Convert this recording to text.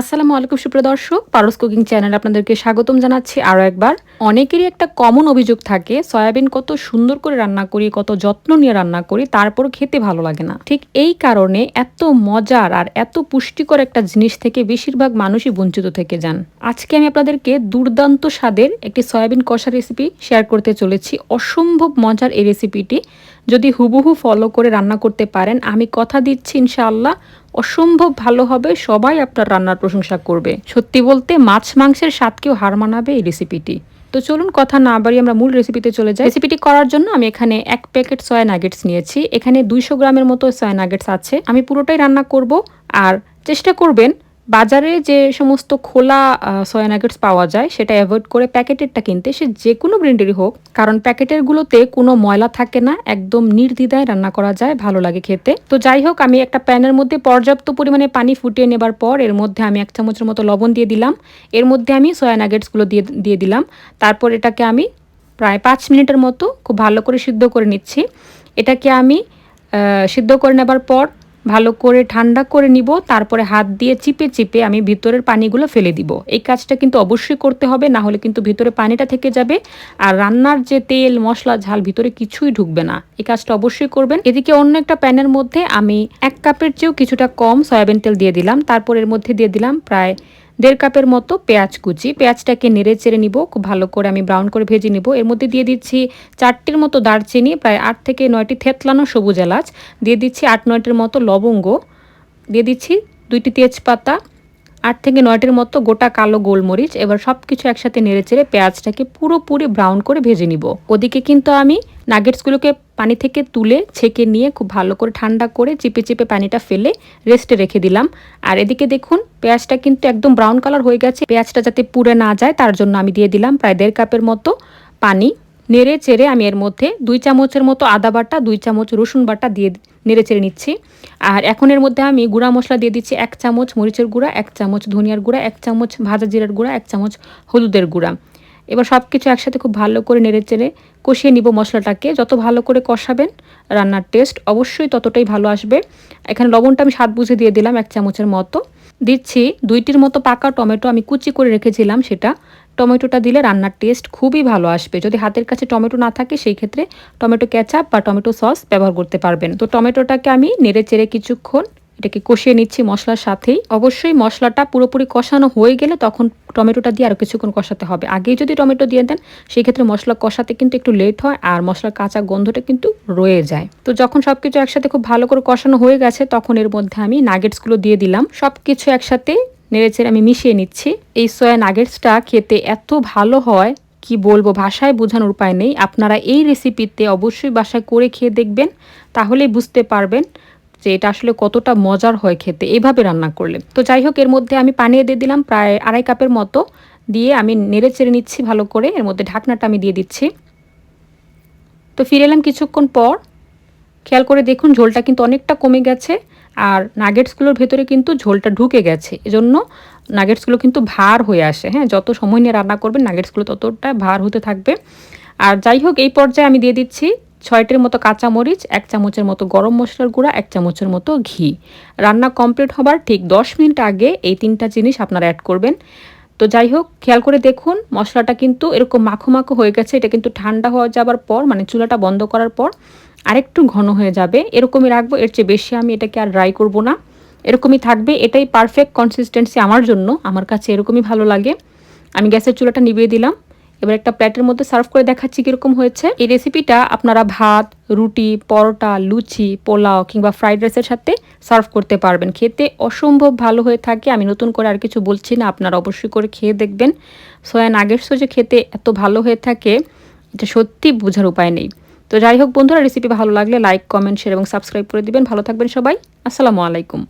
আসসালামু আলাইকুম সুপ্রদর্শক পারস cooking channel আপনাদেরকে স্বাগতম জানাচ্ছি আরও একবার। অনেকেরই একটা কমন অভিযোগ থাকে, সয়াবিন কত সুন্দর করে রান্না করি, কত যত্ন নিয়ে রান্না করি তারপর খেতে ভালো লাগে না। ঠিক এই কারণে এত মজার আর এত পুষ্টিকর একটা জিনিস থেকে বেশিরভাগ মানুষই বঞ্চিত থেকে যান। আজকে আমি আপনাদেরকে দুর্দান্ত স্বাদের একটি সয়াবিন কষা রেসিপি শেয়ার করতে চলেছি। অসম্ভব মজার এই রেসিপিটি যদি হুবহু ফলো করে রান্না করতে পারেন, আমি কথা দিচ্ছি ইনশাআল্লাহ অসম্ভব ভালো হবে, সবাই আপনার রান্নার প্রশংসা করবে। সত্যি বলতে, মাছ মাংসের স্বাদকেও হার মানাবে এই রেসিপিটি তো চলুন কথা না বাড়ি আমরা মূল রেসিপিতে চলে যাই। রেসিপিটি করার জন্য আমি এখানে এক প্যাকেট সয়া নাগেটস নিয়েছি। এখানে দুইশো গ্রামের মতো সয়া নাগেটস আছে। আমি পুরোটাই রান্না করব, আর চেষ্টা করবেন বাজারে যে সমস্ত খোলা সয়া নাগেটস পাওয়া যায়, সেটা অ্যাভয়েড করে প্যাকেটেরটা কিনতে সে যে কোনো ব্র্যান্ডেরই হোক, কারণ প্যাকেটেরগুলোতে কোনো ময়লা থাকে না, একদম নির্দ্বিধায় রান্না করা যায়, ভালো লাগে খেতে। তো যাই হোক, আমি একটা প্যানের মধ্যে পর্যাপ্ত পরিমাণে পানি ফুটিয়ে নেবার পর, এর মধ্যে আমি এক চামচের মতো লবণ দিয়ে দিলাম। এর মধ্যে আমি সয়া নাগেটসগুলো দিয়ে দিয়ে দিলাম। তারপর এটাকে আমি প্রায় পাঁচ মিনিটের মতো খুব ভালো করে সিদ্ধ করে নিচ্ছি। এটাকে আমি সিদ্ধ করে নেবার পর ভালো করে ঠান্ডা করে নিব, তারপরে হাত দিয়ে চিপে চিপে আমি ভিতরের পানিগুলো ফেলে দিব। এই কাজটা কিন্তু অবশ্যই করতে হবে, না হলে কিন্তু ভিতরে পানিটা থেকে যাবে আর রান্নার যে তেল, মশলা, ঝাল ভিতরে কিছুই ঢুকবে না। এই কাজটা অবশ্যই করবেন। এদিকে অন্য একটা প্যানের মধ্যে আমি এক কাপের চেয়েও কিছুটা কম সয়াবিন তেল দিয়ে দিলাম। তারপর এর মধ্যে দিয়ে দিলাম প্রায় দেড় কাপের মতো পেঁয়াজ কুচি। পেঁয়াজটাকে নেড়ে চেড়ে নিব, খুব ভালো করে আমি ব্রাউন করে ভেজে নিব। এর মধ্যে দিয়ে দিচ্ছি চারটির মতো দারচিনি, প্রায় আট থেকে নয়টি থেতলানো সবুজ এলাচ। দিয়ে দিচ্ছি আট নয়টির মতো লবঙ্গ। দিয়ে দিচ্ছি দুইটি তেজপাতা আট থেকে নয়টির মতো গোটা কালো গোলমরিচ, এবার সব কিছু একসাথে নেড়ে চেড়ে পেঁয়াজটাকে পুরোপুরি ব্রাউন করে ভেজে নিব। ওদিকে কিন্তু আমি নাগেটসগুলোকে পানি থেকে তুলে ছেঁকে নিয়ে খুব ভালো করে ঠান্ডা করে চিপে চিপে পানিটা ফেলে রেস্টে রেখে দিলাম। আর এদিকে দেখুন, পেঁয়াজটা কিন্তু একদম ব্রাউন কালার হয়ে গেছে। পেঁয়াজটা যাতে পুড়ে না যায়, তার জন্য আমি দিয়ে দিলাম প্রায় দেড় কাপের মতো পানি। নেড়ে চেড়ে আমি এর মধ্যে দুই চামচের মতো আদা বাটা, দুই চামচ রসুন বাটা দিয়ে নেড়ে চেড়ে নিচ্ছি। আর এখন এর মধ্যে আমি গুঁড়া মশলা দিয়ে দিচ্ছি এক চামচ মরিচের গুঁড়া, এক চামচ ধনিয়ার গুঁড়া, এক চামচ ভাজা জিরার গুঁড়া, এক চামচ হলুদের গুঁড়া। এবার সব কিছু একসাথে খুব ভালো করে নেড়ে চেড়ে কষিয়ে নিব মশলাটাকে। যত ভালো করে কষাবেন রান্নার টেস্ট অবশ্যই ততটাই ভালো আসবে। এখানে লবণটা আমি স্বাদ বুঝে দিয়ে দিলাম এক চামচের মতো। দিচ্ছি দুইটির মতো পাকা টমেটো আমি কুচি করে রেখেছিলাম সেটা। টমেটোটা দিলে রান্নার টেস্ট খুবই ভালো আসবে। যদি হাতের কাছে টমেটো না থাকে, সেই ক্ষেত্রে টমেটো ক্যাচাপ বা টমেটো সস ব্যবহার করতে পারবেন। তো টমেটোটাকে আমি নেড়ে চেড়ে কিছুক্ষণ এটাকে কষিয়ে নিচ্ছি মশলার সাথেই। অবশ্যই মশলাটা পুরোপুরি কষানো হয়ে গেলে তখন টমেটোটা দিয়ে আরও কিছুক্ষণ কষাতে হবে। আগেই যদি টমেটো দিয়ে দেন, সেই ক্ষেত্রে মশলা কষাতে কিন্তু একটু লেট হয় আর মশলার কাঁচা গন্ধটা কিন্তু রয়ে যায়। তো যখন সব কিছু একসাথে খুব ভালো করে কষানো হয়ে গেছে, তখন এর মধ্যে আমি নাগেটসগুলো দিয়ে দিলাম। সব কিছু একসাথে নেড়েচেড়ে আমি মিশিয়ে নিচ্ছি। এই সয়া নাগেটসটা খেতে এত ভালো হয়, কি বলব, ভাষায় বোঝানোর উপায় নেই। আপনারা এই রেসিপিতে অবশ্যই বাসায় করে খেয়ে দেখবেন, তাহলেই বুঝতে পারবেন যে এটা আসলে কতটা মজার হয় খেতে। এভাবে রান্না করলে। তো যাই হোক, এর মধ্যে আমি পানি দিয়ে দিলাম প্রায় আড়াই কাপের মতো। দিয়ে আমি নেড়ে চেড়ে নিচ্ছি ভালো করে। এর মধ্যে ঢাকনাটা আমি দিয়ে দিচ্ছি। তো ফিরে এলাম কিছুক্ষণ পর। খেয়াল করে দেখুন, ঝোলটা কিন্তু অনেকটা কমে গেছে। আর নাগেটসগুলোর ভেতরে কিন্তু ঝোলটা ঢুকে গেছে। এজন্য নাগেটসগুলো কিন্তু ভার হয়ে আসে। হ্যাঁ যত সময় নিয়ে রান্না করবেন, নাগেটসগুলো ততটা ভার হতে থাকবে। আর যাই হোক, এই পর্যায়ে আমি দিয়ে দিচ্ছি ছয়টির মতো কাঁচামরিচ, এক চামচের মতো গরম মশলার গুঁড়া, এক চামচের মতো ঘি। রান্না কমপ্লিট হবার ঠিক দশ মিনিট আগে এই তিনটা জিনিস আপনারা অ্যাড করবেন। তো যাই হোক, খেয়াল করে দেখুন, মশলাটা কিন্তু এরকম মাখো মাখো হয়ে গেছে। এটা কিন্তু ঠান্ডা হয়ে যাবার পর মানে চুলাটা বন্ধ করার পর আরেকটু ঘন হয়ে যাবে। এরকমই রাখব, এর চেয়ে বেশি আমি এটাকে আর ড্রাই করব না। এরকমই থাকবে, এটাই পারফেক্ট কনসিস্টেন্সি আমার জন্য। আমার কাছে এরকমই ভালো লাগে। আমি গ্যাসের চুলাটা নিভিয়ে দিলাম। এবার একটা প্লেটের মধ্যে সার্ভ করে দেখাচ্ছি কীরকম হয়েছে। এই রেসিপিটা আপনারা ভাত, রুটি, পরোটা, লুচি, পোলাও কিংবা ফ্রাইড রাইসের সাথে সার্ভ করতে পারবেন। খেতে অসম্ভব ভালো হয়ে থাকে। আমি নতুন করে আর কিছু বলছি না, আপনারা অবশ্যই করে খেয়ে দেখবেন। সোয়া নাগেটসও যে খেতে এত ভালো হয়ে থাকে এটা সত্যি বোঝার উপায় নেই। তো যাই হোক বন্ধুরা রেসিপি ভালো লাগলে লাইক কমেন্ট শেয়ার এবং সাবস্ক্রাইব করে দিবেন। ভালো থাকবেন সবাই। আসসালামু আলাইকুম।